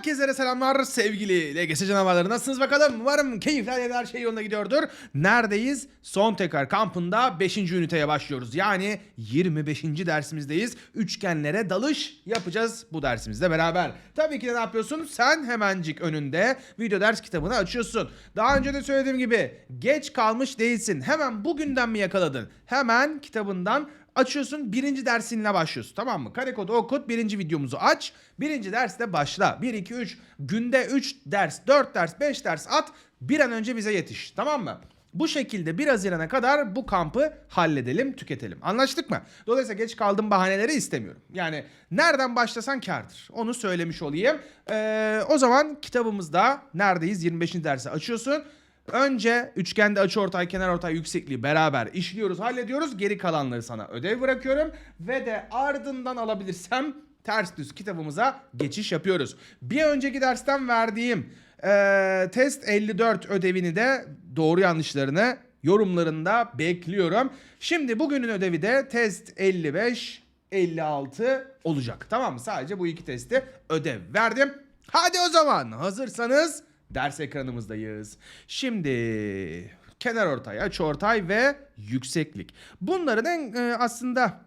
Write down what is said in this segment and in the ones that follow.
Herkese selamlar sevgili LGS canavarları. Nasılsınız bakalım? Umarım keyifler her şey yolunda gidiyordur. Neredeyiz? Son tekrar kampında 5. üniteye başlıyoruz. Yani 25. dersimizdeyiz. Üçgenlere dalış yapacağız bu dersimizde beraber. Tabii ki de ne yapıyorsun? Sen hemencik önünde video ders kitabını açıyorsun. Daha önce de söylediğim gibi geç kalmış değilsin. Hemen bugünden mi yakaladın? Hemen kitabından açıyorsun birinci dersinle başlıyorsun tamam mı? Kare kodu okut birinci videomuzu aç. Birinci derste başla. 1, 2, 3 günde 3 ders 4 ders 5 ders at bir an önce bize yetiş tamam mı? Bu şekilde 1 Haziran'a kadar bu kampı halledelim, tüketelim. Anlaştık mı? Dolayısıyla geç kaldım bahaneleri istemiyorum. Yani nereden başlasan kardır. Onu söylemiş olayım. Ee, o zaman kitabımızda neredeyiz? 25. dersi açıyorsun. Önce üçgende açıortay, kenarortay yüksekliği beraber işliyoruz, hallediyoruz. Geri kalanları sana ödev bırakıyorum ve de ardından alabilirsem ters düz kitabımıza geçiş yapıyoruz. Bir önceki dersten verdiğim eee, test 54 ödevini de doğru yanlışlarını yorumlarında bekliyorum. Şimdi bugünün ödevi de test 55 56 olacak. Tamam mı? Sadece bu iki testi ödev verdim. Hadi o zaman hazırsanız ders ekranımızdayız. Şimdi kenar ortay, açı ortay ve yükseklik. Bunların en e, aslında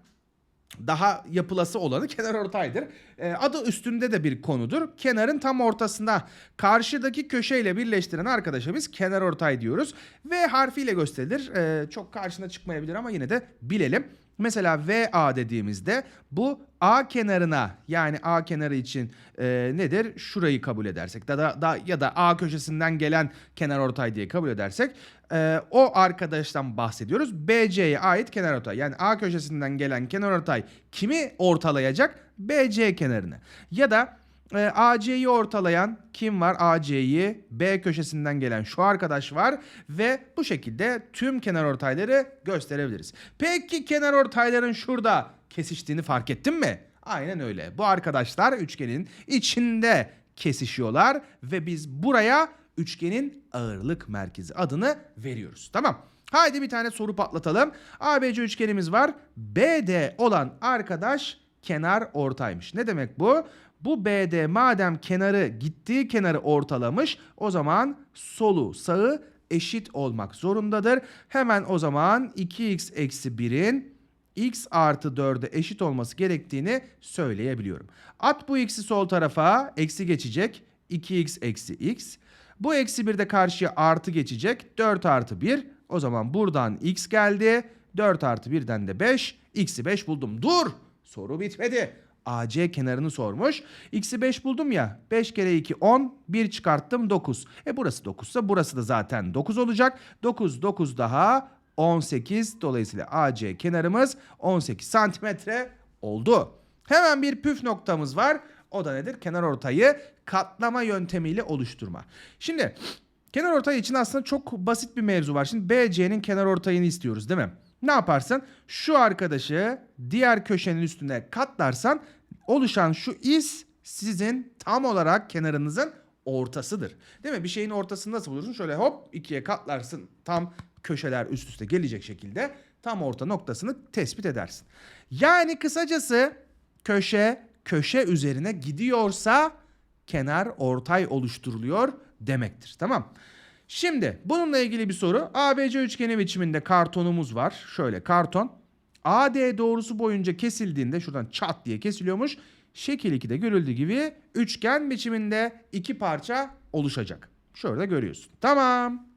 daha yapılası olanı kenar ortaydır. E, adı üstünde de bir konudur. Kenarın tam ortasında karşıdaki köşeyle birleştiren arkadaşa biz kenar ortay diyoruz. V harfiyle gösterilir. E, çok karşına çıkmayabilir ama yine de bilelim. Mesela VA dediğimizde bu A kenarına yani A kenarı için e, nedir? Şurayı kabul edersek da, da, da ya da A köşesinden gelen kenar ortay diye kabul edersek e, o arkadaştan bahsediyoruz. BC'ye ait kenar ortay. Yani A köşesinden gelen kenar ortay kimi ortalayacak? BC kenarını. Ya da e, AC'yi ortalayan kim var? AC'yi B köşesinden gelen şu arkadaş var ve bu şekilde tüm kenar ortayları gösterebiliriz. Peki kenar ortayların şurada kesiştiğini fark ettin mi? Aynen öyle. Bu arkadaşlar üçgenin içinde kesişiyorlar ve biz buraya üçgenin ağırlık merkezi adını veriyoruz. Tamam. Haydi bir tane soru patlatalım. ABC üçgenimiz var. BD olan arkadaş kenar ortaymış. Ne demek bu? Bu BD madem kenarı gittiği kenarı ortalamış o zaman solu sağı eşit olmak zorundadır. Hemen o zaman 2x eksi 1'in x artı 4'e eşit olması gerektiğini söyleyebiliyorum. At bu x'i sol tarafa eksi geçecek 2x eksi x. Bu eksi 1 de karşıya artı geçecek 4 artı 1. O zaman buradan x geldi 4 artı 1'den de 5 x'i 5 buldum. Dur soru bitmedi. AC kenarını sormuş. X'i 5 buldum ya. 5 kere 2 10. 1 çıkarttım 9. E burası 9 ise burası da zaten 9 olacak. 9 9 daha 18. Dolayısıyla AC kenarımız 18 santimetre oldu. Hemen bir püf noktamız var. O da nedir? Kenar ortayı katlama yöntemiyle oluşturma. Şimdi kenar ortay için aslında çok basit bir mevzu var. Şimdi BC'nin kenar ortayını istiyoruz değil mi? Ne yaparsın? Şu arkadaşı diğer köşenin üstüne katlarsan oluşan şu iz sizin tam olarak kenarınızın ortasıdır. Değil mi? Bir şeyin ortasını nasıl bulursun? Şöyle hop ikiye katlarsın. Tam köşeler üst üste gelecek şekilde tam orta noktasını tespit edersin. Yani kısacası köşe köşe üzerine gidiyorsa kenar ortay oluşturuluyor demektir. Tamam. Şimdi bununla ilgili bir soru. ABC üçgeni biçiminde kartonumuz var. Şöyle karton. AD doğrusu boyunca kesildiğinde şuradan çat diye kesiliyormuş. Şekil 2'de görüldüğü gibi üçgen biçiminde iki parça oluşacak. Şöyle görüyorsun. Tamam.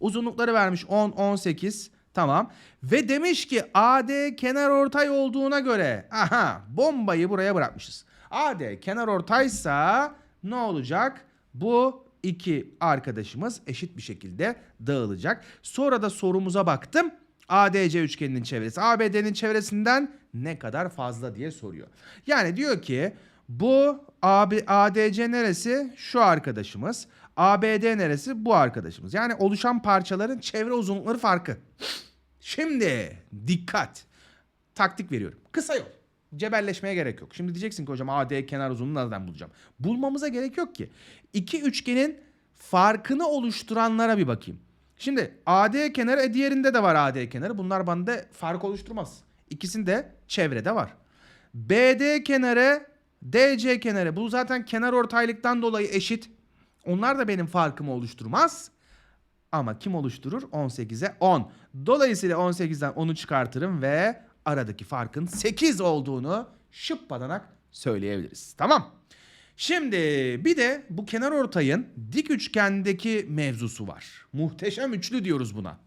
Uzunlukları vermiş 10, 18. Tamam. Ve demiş ki AD kenar ortay olduğuna göre aha bombayı buraya bırakmışız. AD kenar ortaysa ne olacak? Bu iki arkadaşımız eşit bir şekilde dağılacak. Sonra da sorumuza baktım. ADC üçgeninin çevresi ABD'nin çevresinden ne kadar fazla diye soruyor. Yani diyor ki bu AB, ADC neresi? Şu arkadaşımız. ABD neresi? Bu arkadaşımız. Yani oluşan parçaların çevre uzunlukları farkı. Şimdi dikkat. Taktik veriyorum. Kısa yol. Cebelleşmeye gerek yok. Şimdi diyeceksin ki hocam AD kenar uzunluğunu nereden bulacağım? Bulmamıza gerek yok ki. İki üçgenin farkını oluşturanlara bir bakayım. Şimdi AD kenarı e diğerinde de var AD kenarı. Bunlar bende fark oluşturmaz. İkisinde çevrede var. BD kenarı DC kenarı bu zaten kenar ortaylıktan dolayı eşit. Onlar da benim farkımı oluşturmaz. Ama kim oluşturur? 18'e 10. Dolayısıyla 18'den 10'u çıkartırım ve aradaki farkın 8 olduğunu şıppadanak söyleyebiliriz. Tamam. Şimdi bir de bu kenar ortayın dik üçgendeki mevzusu var. Muhteşem üçlü diyoruz buna.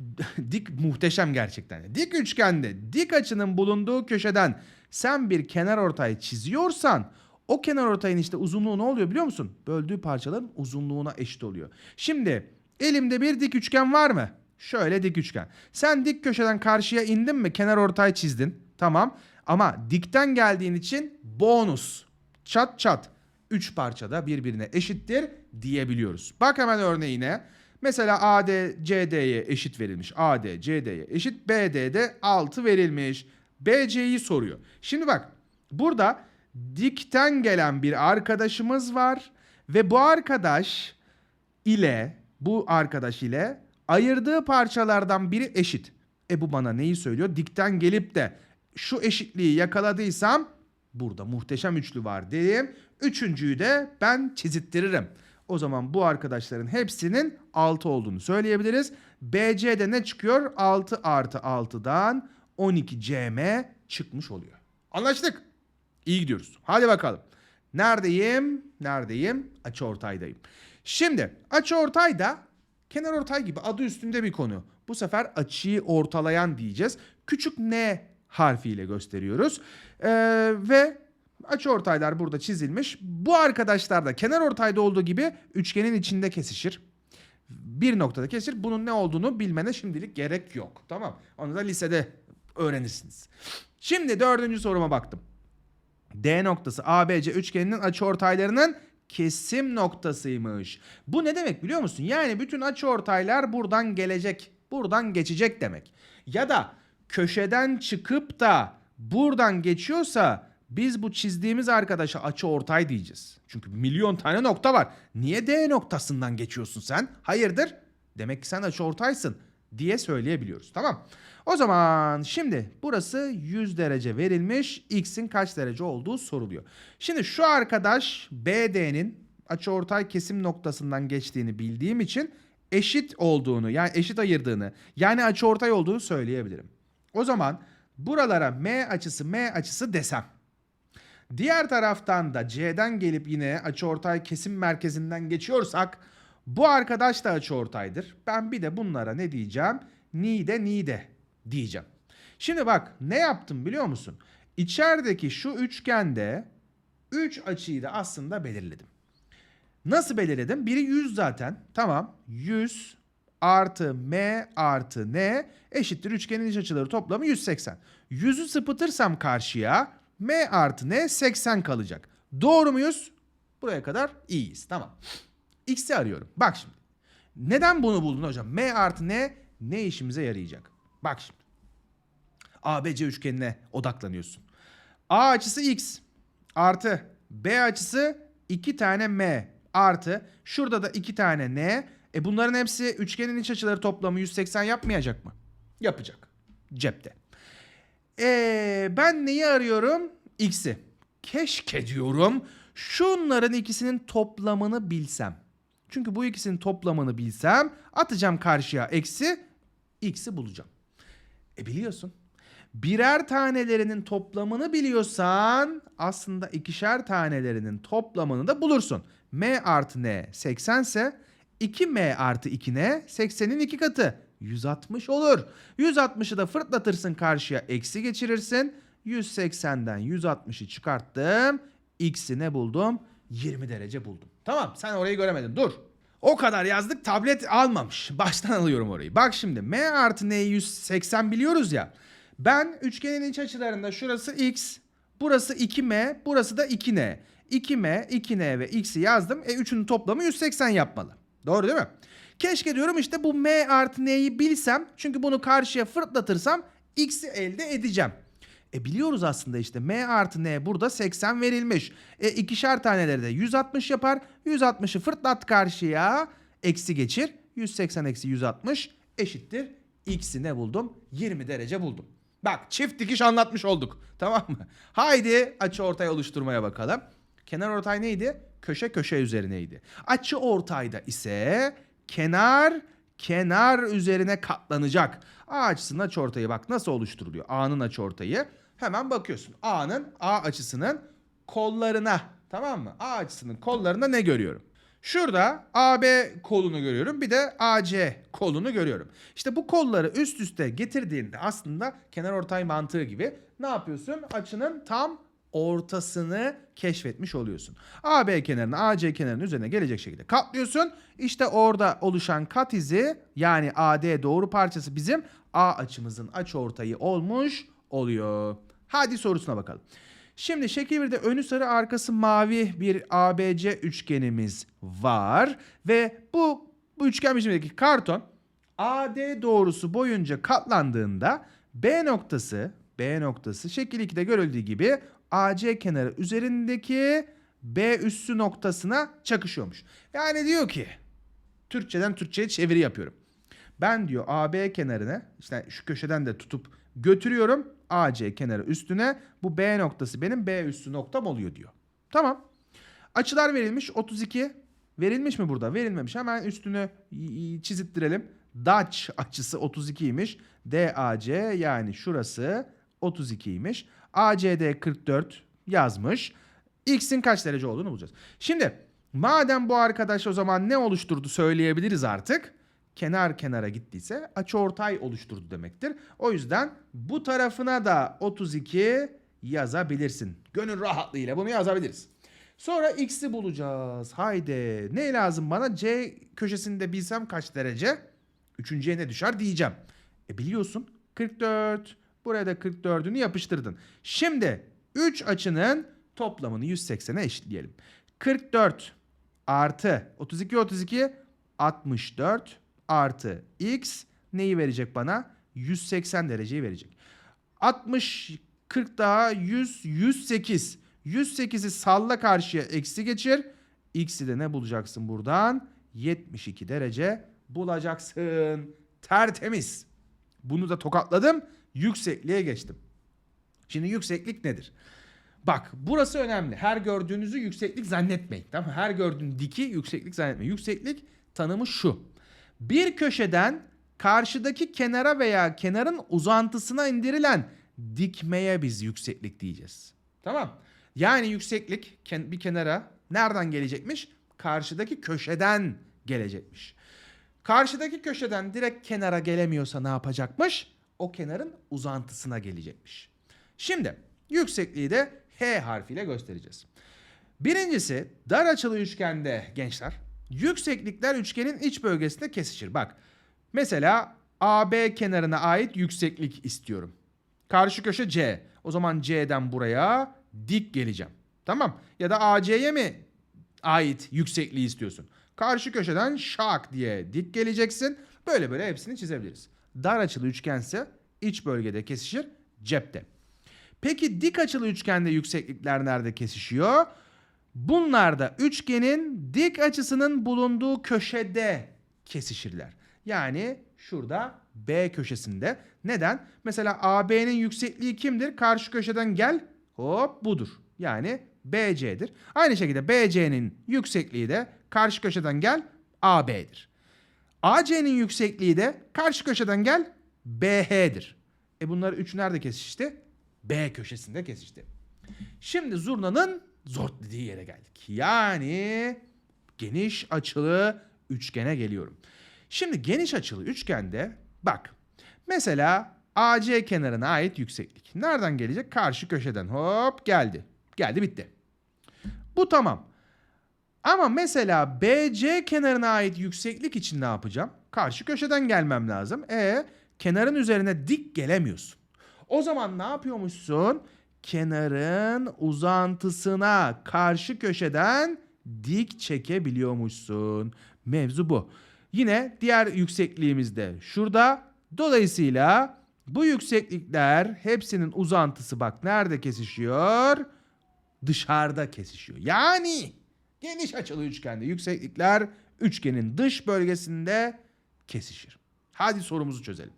dik muhteşem gerçekten. Dik üçgende dik açının bulunduğu köşeden sen bir kenar ortay çiziyorsan o kenar ortayın işte uzunluğu ne oluyor biliyor musun? Böldüğü parçaların uzunluğuna eşit oluyor. Şimdi elimde bir dik üçgen var mı? Şöyle dik üçgen. Sen dik köşeden karşıya indin mi? Kenar ortay çizdin. Tamam. Ama dikten geldiğin için bonus. Çat çat. 3 parçada birbirine eşittir diyebiliyoruz. Bak hemen örneğine. Mesela AD CD'ye eşit verilmiş. AD CD'ye eşit. BD'de 6 verilmiş. BC'yi soruyor. Şimdi bak burada dikten gelen bir arkadaşımız var ve bu arkadaş ile bu arkadaş ile ayırdığı parçalardan biri eşit. E bu bana neyi söylüyor? Dikten gelip de şu eşitliği yakaladıysam burada muhteşem üçlü var diyeyim. Üçüncüyü de ben çizittiririm. O zaman bu arkadaşların hepsinin 6 olduğunu söyleyebiliriz. BC'de ne çıkıyor? 6 artı 6'dan 12 CM çıkmış oluyor. Anlaştık. İyi gidiyoruz. Hadi bakalım. Neredeyim? Neredeyim? Açı ortaydayım. Şimdi açı ortayda kenar ortay gibi adı üstünde bir konu. Bu sefer açıyı ortalayan diyeceğiz. Küçük n harfiyle gösteriyoruz. Ee, ve açı ortaylar burada çizilmiş. Bu arkadaşlar da kenar ortayda olduğu gibi üçgenin içinde kesişir. Bir noktada kesişir. Bunun ne olduğunu bilmene şimdilik gerek yok. Tamam. Onu da lisede öğrenirsiniz. Şimdi dördüncü soruma baktım. D noktası ABC üçgeninin açıortaylarının kesim noktasıymış. Bu ne demek biliyor musun? Yani bütün açıortaylar buradan gelecek, buradan geçecek demek. Ya da köşeden çıkıp da buradan geçiyorsa biz bu çizdiğimiz arkadaşa açıortay diyeceğiz. Çünkü milyon tane nokta var. Niye D noktasından geçiyorsun sen? Hayırdır? Demek ki sen açıortaysın diye söyleyebiliyoruz. Tamam. O zaman şimdi burası 100 derece verilmiş. X'in kaç derece olduğu soruluyor. Şimdi şu arkadaş BD'nin açıortay kesim noktasından geçtiğini bildiğim için eşit olduğunu yani eşit ayırdığını yani açıortay olduğunu söyleyebilirim. O zaman buralara M açısı M açısı desem. Diğer taraftan da C'den gelip yine açıortay kesim merkezinden geçiyorsak bu arkadaş da açıortaydır. Ben bir de bunlara ne diyeceğim? Ni de ni de diyeceğim. Şimdi bak ne yaptım biliyor musun? İçerideki şu üçgende 3 açıyı da aslında belirledim. Nasıl belirledim? Biri 100 zaten. Tamam. 100 artı m artı n eşittir üçgenin iç açıları toplamı 180. 100'ü sıpıtırsam karşıya m artı n 80 kalacak. Doğru muyuz? Buraya kadar iyiyiz. Tamam. X'i arıyorum. Bak şimdi. Neden bunu buldun hocam? M artı n ne işimize yarayacak? Bak şimdi. ABC üçgenine odaklanıyorsun. A açısı x artı B açısı 2 tane m artı şurada da 2 tane n. E bunların hepsi üçgenin iç açıları toplamı 180 yapmayacak mı? Yapacak. Cepte. E ben neyi arıyorum? X'i. Keşke diyorum şunların ikisinin toplamını bilsem. Çünkü bu ikisinin toplamını bilsem atacağım karşıya eksi x'i bulacağım. E biliyorsun. Birer tanelerinin toplamını biliyorsan aslında ikişer tanelerinin toplamını da bulursun. m artı n 80 ise 2m artı 2n 80'in iki katı. 160 olur. 160'ı da fırlatırsın karşıya eksi geçirirsin. 180'den 160'ı çıkarttım. X'i ne buldum? 20 derece buldum. Tamam sen orayı göremedin dur. O kadar yazdık tablet almamış. Baştan alıyorum orayı. Bak şimdi m artı n'yi 180 biliyoruz ya. Ben üçgenin iç açılarında şurası x, burası 2m, burası da 2n. 2m, 2n ve x'i yazdım. E üçünün toplamı 180 yapmalı. Doğru değil mi? Keşke diyorum işte bu m artı n'yi bilsem. Çünkü bunu karşıya fırlatırsam x'i elde edeceğim. E biliyoruz aslında işte m artı n burada 80 verilmiş. E ikişer taneleri de 160 yapar. 160'ı fırlat karşıya. Eksi geçir. 180 eksi 160 eşittir. X'i ne buldum? 20 derece buldum. Bak çift dikiş anlatmış olduk. Tamam mı? Haydi açı ortay oluşturmaya bakalım. Kenar ortay neydi? Köşe köşe üzerineydi. Açı ortayda ise kenar kenar üzerine katlanacak. A açısının açıortayı bak nasıl oluşturuluyor? A'nın açıortayı. Hemen bakıyorsun. A'nın A açısının kollarına tamam mı? A açısının kollarında ne görüyorum? Şurada AB kolunu görüyorum. Bir de AC kolunu görüyorum. İşte bu kolları üst üste getirdiğinde aslında kenar ortay mantığı gibi ne yapıyorsun? Açının tam ortasını keşfetmiş oluyorsun. AB kenarını AC kenarının üzerine gelecek şekilde katlıyorsun. İşte orada oluşan kat izi yani AD doğru parçası bizim A açımızın açıortayı olmuş oluyor. Hadi sorusuna bakalım. Şimdi şekil 1'de önü sarı arkası mavi bir ABC üçgenimiz var ve bu bu üçgen biçimindeki karton AD doğrusu boyunca katlandığında B noktası B noktası şekil 2'de görüldüğü gibi AC kenarı üzerindeki B üssü noktasına çakışıyormuş. Yani diyor ki Türkçeden Türkçe'ye çeviri yapıyorum. Ben diyor AB kenarını işte şu köşeden de tutup götürüyorum. AC kenarı üstüne bu B noktası benim B üstü noktam oluyor diyor. Tamam. Açılar verilmiş 32. Verilmiş mi burada? Verilmemiş. Hemen üstünü çizittirelim. Dutch açısı 32'ymiş. DAC yani şurası 32'ymiş. ACD 44 yazmış. X'in kaç derece olduğunu bulacağız. Şimdi madem bu arkadaş o zaman ne oluşturdu söyleyebiliriz artık. Kenar kenara gittiyse açıortay oluşturdu demektir. O yüzden bu tarafına da 32 yazabilirsin. Gönül rahatlığıyla bunu yazabiliriz. Sonra x'i bulacağız. Haydi. Ne lazım bana? C köşesinde bilsem kaç derece? Üçüncüye ne düşer diyeceğim. E biliyorsun 44. Buraya da 44'ünü yapıştırdın. Şimdi 3 açının toplamını 180'e eşitleyelim. 44 artı 32 32 64 artı x neyi verecek bana? 180 dereceyi verecek. 60 40 daha 100 108. 108'i salla karşıya eksi geçir. X'i de ne bulacaksın buradan? 72 derece bulacaksın. Tertemiz. Bunu da tokatladım. Yüksekliğe geçtim. Şimdi yükseklik nedir? Bak burası önemli. Her gördüğünüzü yükseklik zannetmeyin. Tamam? Her gördüğün diki yükseklik zannetmeyin. Yükseklik tanımı şu. Bir köşeden karşıdaki kenara veya kenarın uzantısına indirilen dikmeye biz yükseklik diyeceğiz. Tamam. Yani yükseklik bir kenara nereden gelecekmiş? Karşıdaki köşeden gelecekmiş. Karşıdaki köşeden direkt kenara gelemiyorsa ne yapacakmış? O kenarın uzantısına gelecekmiş. Şimdi yüksekliği de H harfiyle göstereceğiz. Birincisi dar açılı üçgende gençler yükseklikler üçgenin iç bölgesinde kesişir. Bak mesela AB kenarına ait yükseklik istiyorum. Karşı köşe C. O zaman C'den buraya dik geleceğim. Tamam. Ya da AC'ye mi ait yüksekliği istiyorsun? Karşı köşeden şak diye dik geleceksin. Böyle böyle hepsini çizebiliriz. Dar açılı üçgense iç bölgede kesişir cepte. Peki dik açılı üçgende yükseklikler nerede kesişiyor? Bunlar da üçgenin dik açısının bulunduğu köşede kesişirler. Yani şurada B köşesinde. Neden? Mesela AB'nin yüksekliği kimdir? Karşı köşeden gel. Hop budur. Yani BC'dir. Aynı şekilde BC'nin yüksekliği de karşı köşeden gel AB'dir. AC'nin yüksekliği de karşı köşeden gel BH'dir. E bunlar üç nerede kesişti? B köşesinde kesişti. Şimdi zurnanın zor dediği yere geldik. Yani geniş açılı üçgene geliyorum. Şimdi geniş açılı üçgende bak mesela AC kenarına ait yükseklik. Nereden gelecek? Karşı köşeden hop geldi. Geldi bitti. Bu tamam. Ama mesela BC kenarına ait yükseklik için ne yapacağım? Karşı köşeden gelmem lazım. E kenarın üzerine dik gelemiyorsun. O zaman ne yapıyormuşsun? Kenarın uzantısına karşı köşeden dik çekebiliyormuşsun. Mevzu bu. Yine diğer yüksekliğimizde şurada. Dolayısıyla bu yükseklikler hepsinin uzantısı bak nerede kesişiyor? Dışarıda kesişiyor. Yani geniş açılı üçgende yükseklikler üçgenin dış bölgesinde kesişir. Hadi sorumuzu çözelim.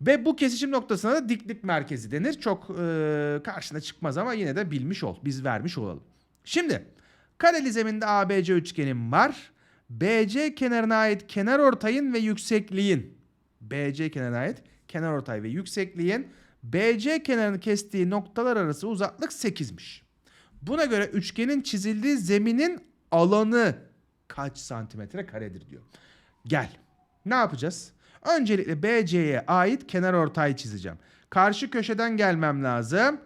Ve bu kesişim noktasına da diklik merkezi denir. Çok e, karşına çıkmaz ama yine de bilmiş ol. Biz vermiş olalım. Şimdi kareli zeminde ABC üçgenim var. BC kenarına ait kenar ortayın ve yüksekliğin BC kenarına ait kenar ortay ve yüksekliğin BC kenarını kestiği noktalar arası uzaklık 8'miş. Buna göre üçgenin çizildiği zeminin alanı kaç santimetre karedir diyor. Gel. Ne yapacağız? Öncelikle BC'ye ait kenar ortay çizeceğim. Karşı köşeden gelmem lazım.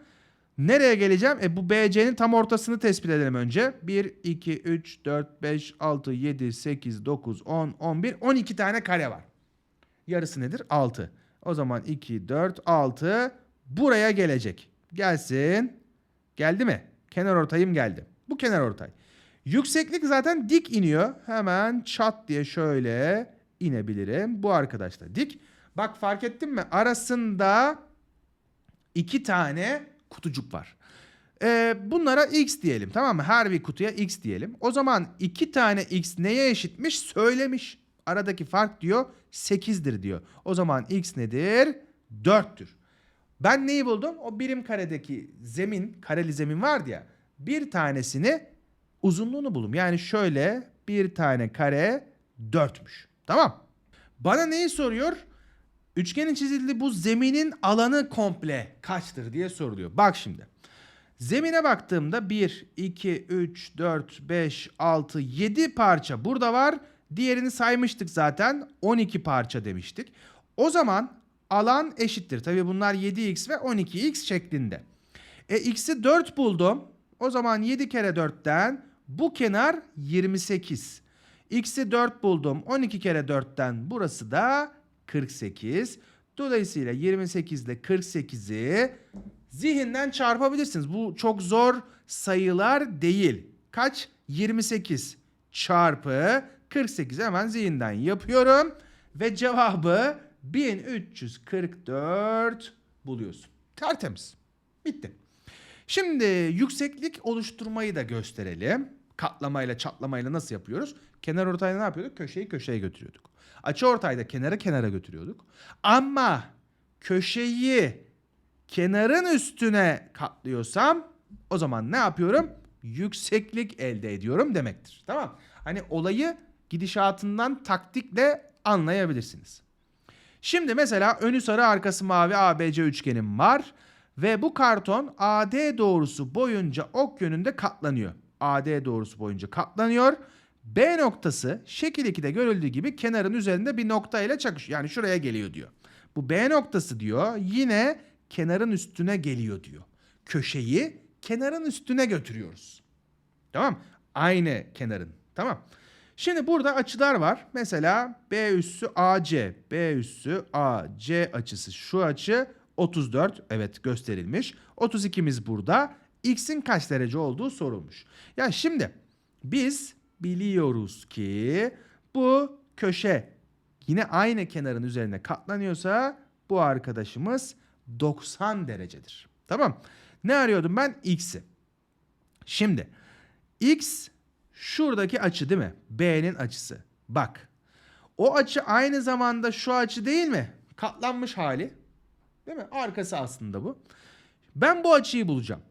Nereye geleceğim? E bu BC'nin tam ortasını tespit edelim önce. 1, 2, 3, 4, 5, 6, 7, 8, 9, 10, 11, 12 tane kare var. Yarısı nedir? 6. O zaman 2, 4, 6 buraya gelecek. Gelsin. Geldi mi? Kenar ortayım geldi. Bu kenar ortay. Yükseklik zaten dik iniyor. Hemen çat diye şöyle inebilirim. Bu arkadaşlar dik. Bak fark ettin mi? Arasında iki tane kutucuk var. Ee, bunlara x diyelim tamam mı? Her bir kutuya x diyelim. O zaman iki tane x neye eşitmiş? Söylemiş. Aradaki fark diyor 8'dir diyor. O zaman x nedir? 4'tür. Ben neyi buldum? O birim karedeki zemin, kareli zemin vardı ya. Bir tanesini uzunluğunu buldum. Yani şöyle bir tane kare 4'müş. Tamam. Bana neyi soruyor? Üçgenin çizildiği bu zeminin alanı komple kaçtır diye soruluyor. Bak şimdi. Zemine baktığımda 1, 2, 3, 4, 5, 6, 7 parça burada var. Diğerini saymıştık zaten. 12 parça demiştik. O zaman alan eşittir. Tabii bunlar 7x ve 12x şeklinde. E x'i 4 buldum. O zaman 7 kere 4'ten bu kenar 28. X'i 4 buldum. 12 kere 4'ten burası da 48. Dolayısıyla 28 ile 48'i zihinden çarpabilirsiniz. Bu çok zor sayılar değil. Kaç? 28 çarpı 48 hemen zihinden yapıyorum. Ve cevabı 1344 buluyorsun. Tertemiz. Bitti. Şimdi yükseklik oluşturmayı da gösterelim. Katlamayla çatlamayla nasıl yapıyoruz? Kenar ortayda ne yapıyorduk? Köşeyi köşeye götürüyorduk. Açı ortayda kenara kenara götürüyorduk. Ama köşeyi kenarın üstüne katlıyorsam o zaman ne yapıyorum? Yükseklik elde ediyorum demektir. Tamam. Hani olayı gidişatından taktikle anlayabilirsiniz. Şimdi mesela önü sarı arkası mavi ABC üçgenim var ve bu karton AD doğrusu boyunca ok yönünde katlanıyor. AD doğrusu boyunca katlanıyor. B noktası şekil 2'de görüldüğü gibi kenarın üzerinde bir nokta ile çakışıyor. Yani şuraya geliyor diyor. Bu B noktası diyor yine kenarın üstüne geliyor diyor. Köşeyi kenarın üstüne götürüyoruz. Tamam? Aynı kenarın. Tamam. Şimdi burada açılar var. Mesela B üssü AC, B üssü AC açısı. Şu açı 34 evet gösterilmiş. 32'miz burada. X'in kaç derece olduğu sorulmuş. Ya şimdi biz biliyoruz ki bu köşe yine aynı kenarın üzerine katlanıyorsa bu arkadaşımız 90 derecedir. Tamam. Ne arıyordum ben? X'i. Şimdi X şuradaki açı değil mi? B'nin açısı. Bak. O açı aynı zamanda şu açı değil mi? Katlanmış hali. Değil mi? Arkası aslında bu. Ben bu açıyı bulacağım.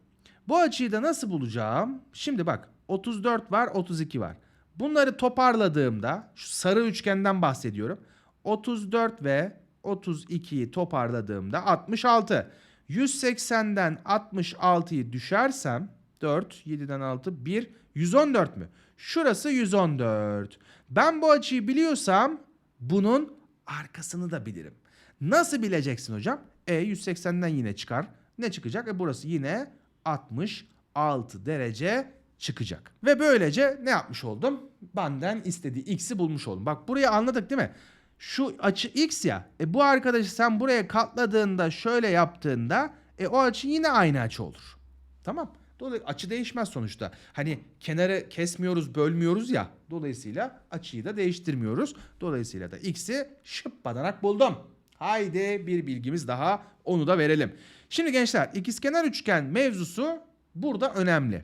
Bu açıyı da nasıl bulacağım? Şimdi bak 34 var 32 var. Bunları toparladığımda şu sarı üçgenden bahsediyorum. 34 ve 32'yi toparladığımda 66. 180'den 66'yı düşersem 4, 7'den 6, 1, 114 mü? Şurası 114. Ben bu açıyı biliyorsam bunun arkasını da bilirim. Nasıl bileceksin hocam? E 180'den yine çıkar. Ne çıkacak? E burası yine 66 derece çıkacak. Ve böylece ne yapmış oldum? Benden istediği x'i bulmuş oldum. Bak burayı anladık değil mi? Şu açı x ya. E bu arkadaşı sen buraya katladığında şöyle yaptığında e o açı yine aynı açı olur. Tamam. Dolayısıyla açı değişmez sonuçta. Hani kenarı kesmiyoruz, bölmüyoruz ya. Dolayısıyla açıyı da değiştirmiyoruz. Dolayısıyla da x'i şıp badanak buldum. Haydi bir bilgimiz daha onu da verelim. Şimdi gençler ikizkenar üçgen mevzusu burada önemli.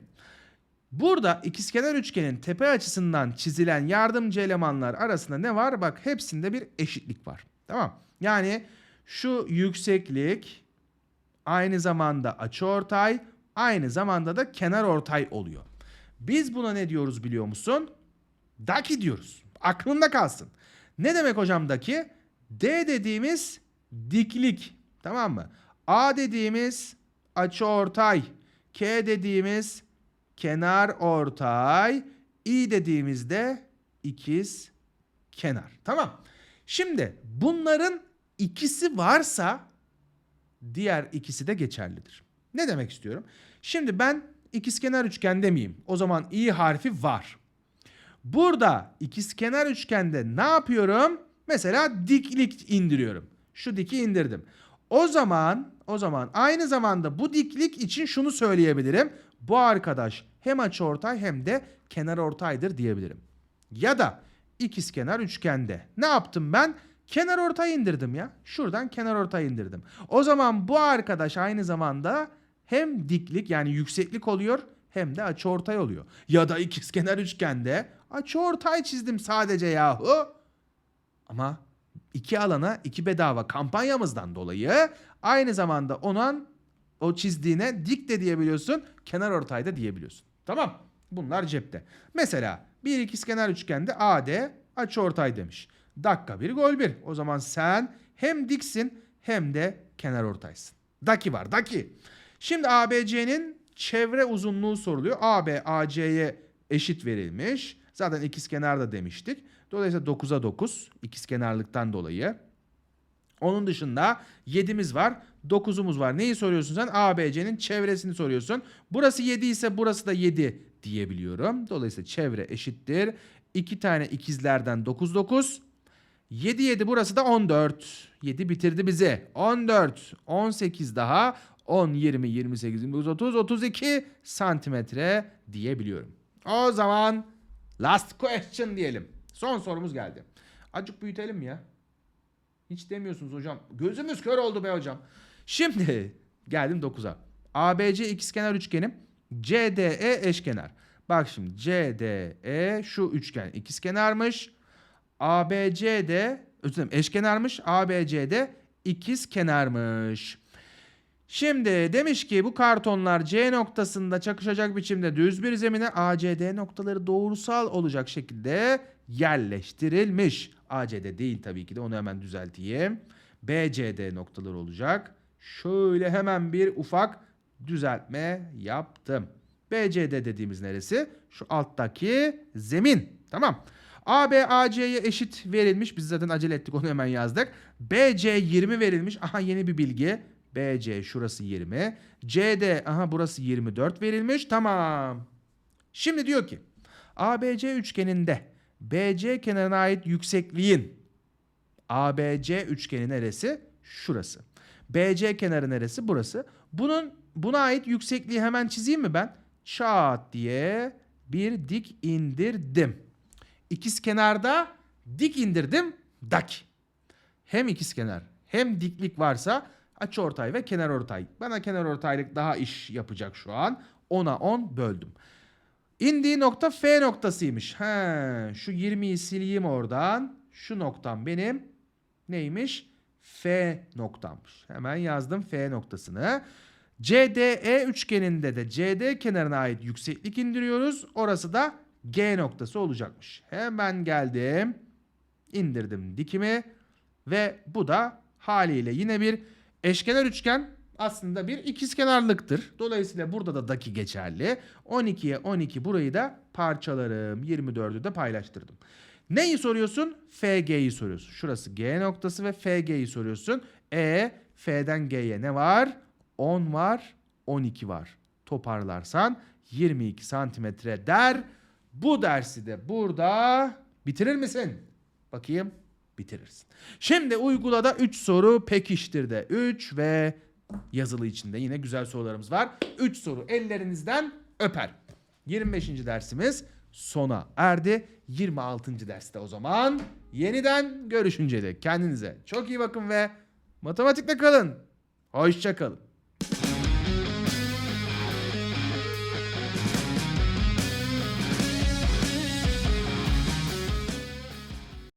Burada ikizkenar üçgenin tepe açısından çizilen yardımcı elemanlar arasında ne var? Bak hepsinde bir eşitlik var. Tamam. Yani Şu yükseklik aynı zamanda açıortay, aynı zamanda da kenar ortay oluyor. Biz buna ne diyoruz biliyor musun? Daki diyoruz. Aklında kalsın. Ne demek hocam daki? D dediğimiz diklik. Tamam mı? A dediğimiz açıortay. K dediğimiz kenar ortay. İ dediğimizde ikiz kenar. Tamam. Şimdi bunların ikisi varsa diğer ikisi de geçerlidir. Ne demek istiyorum? Şimdi ben ikizkenar üçgende miyim? O zaman i harfi var. Burada ikizkenar üçgende ne yapıyorum? Mesela diklik indiriyorum. Şu diki indirdim. O zaman o zaman aynı zamanda bu diklik için şunu söyleyebilirim. Bu arkadaş hem açıortay hem de kenar ortaydır diyebilirim. Ya da ikizkenar üçgende. Ne yaptım ben? Kenar ortay indirdim ya. Şuradan kenar ortay indirdim. O zaman bu arkadaş aynı zamanda hem diklik yani yükseklik oluyor hem de açıortay oluyor. Ya da ikizkenar üçgende açıortay çizdim sadece yahu. Ama iki alana iki bedava kampanyamızdan dolayı aynı zamanda onun o çizdiğine dik de diyebiliyorsun, kenar ortay da diyebiliyorsun. Tamam. Bunlar cepte. Mesela bir ikizkenar üçgende AD açıortay demiş. Dakika bir gol bir. O zaman sen hem diksin hem de kenar ortaysın. Daki var daki. Şimdi ABC'nin çevre uzunluğu soruluyor. AB AC'ye eşit verilmiş. Zaten ikizkenar da demiştik. Dolayısıyla 9'a 9 ikizkenarlıktan dolayı. Onun dışında 7'miz var. 9'umuz var. Neyi soruyorsun sen? ABC'nin çevresini soruyorsun. Burası 7 ise burası da 7 diyebiliyorum. Dolayısıyla çevre eşittir. 2 tane ikizlerden 9 9. 7 7 burası da 14. 7 bitirdi bizi. 14, 18 daha 10, 20, 28, 29, 30, 32 santimetre diyebiliyorum. O zaman last question diyelim. Son sorumuz geldi. Acık büyütelim ya? Hiç demiyorsunuz hocam. Gözümüz kör oldu be hocam. Şimdi geldim 9'a. ABC ikizkenar üçgenim. CDE eşkenar. Bak şimdi CDE şu üçgen ikizkenarmış. ABC de özür dilerim eşkenarmış. ABC de ikizkenarmış. Şimdi demiş ki bu kartonlar C noktasında çakışacak biçimde düz bir zemine ACD noktaları doğrusal olacak şekilde yerleştirilmiş. ACD değil tabii ki de onu hemen düzelteyim. BCD noktaları olacak. Şöyle hemen bir ufak düzeltme yaptım. BCD dediğimiz neresi? Şu alttaki zemin. Tamam. AB AC'ye eşit verilmiş. Biz zaten acele ettik onu hemen yazdık. BC 20 verilmiş. Aha yeni bir bilgi. BC şurası 20. CD aha burası 24 verilmiş. Tamam. Şimdi diyor ki ABC üçgeninde BC kenarına ait yüksekliğin ABC üçgeni neresi? Şurası. BC kenarı neresi? Burası. Bunun buna ait yüksekliği hemen çizeyim mi ben? Çat diye bir dik indirdim. İkiz kenarda dik indirdim. Dak. Hem ikiz kenar hem diklik varsa açıortay ve kenar ortay. Bana kenar ortaylık daha iş yapacak şu an. 10'a 10 böldüm. İndiği nokta F noktasıymış. He, şu 20'yi sileyim oradan. Şu noktam benim neymiş? F noktammış. Hemen yazdım F noktasını. CDE üçgeninde de CD kenarına ait yükseklik indiriyoruz. Orası da G noktası olacakmış. Hemen geldim. indirdim dikimi ve bu da haliyle yine bir eşkenar üçgen aslında bir ikizkenarlıktır. Dolayısıyla burada da daki geçerli. 12'ye 12 burayı da parçalarım. 24'ü de paylaştırdım. Neyi soruyorsun? FG'yi soruyorsun. Şurası G noktası ve FG'yi soruyorsun. E, F'den G'ye ne var? 10 var, 12 var. Toparlarsan 22 santimetre der. Bu dersi de burada bitirir misin? Bakayım bitirirsin. Şimdi uygulada 3 soru pekiştirde 3 ve yazılı içinde yine güzel sorularımız var. 3 soru ellerinizden öper. 25. dersimiz sona erdi. 26. derste o zaman yeniden görüşünceye dek kendinize çok iyi bakın ve matematikte kalın. Hoşça kalın.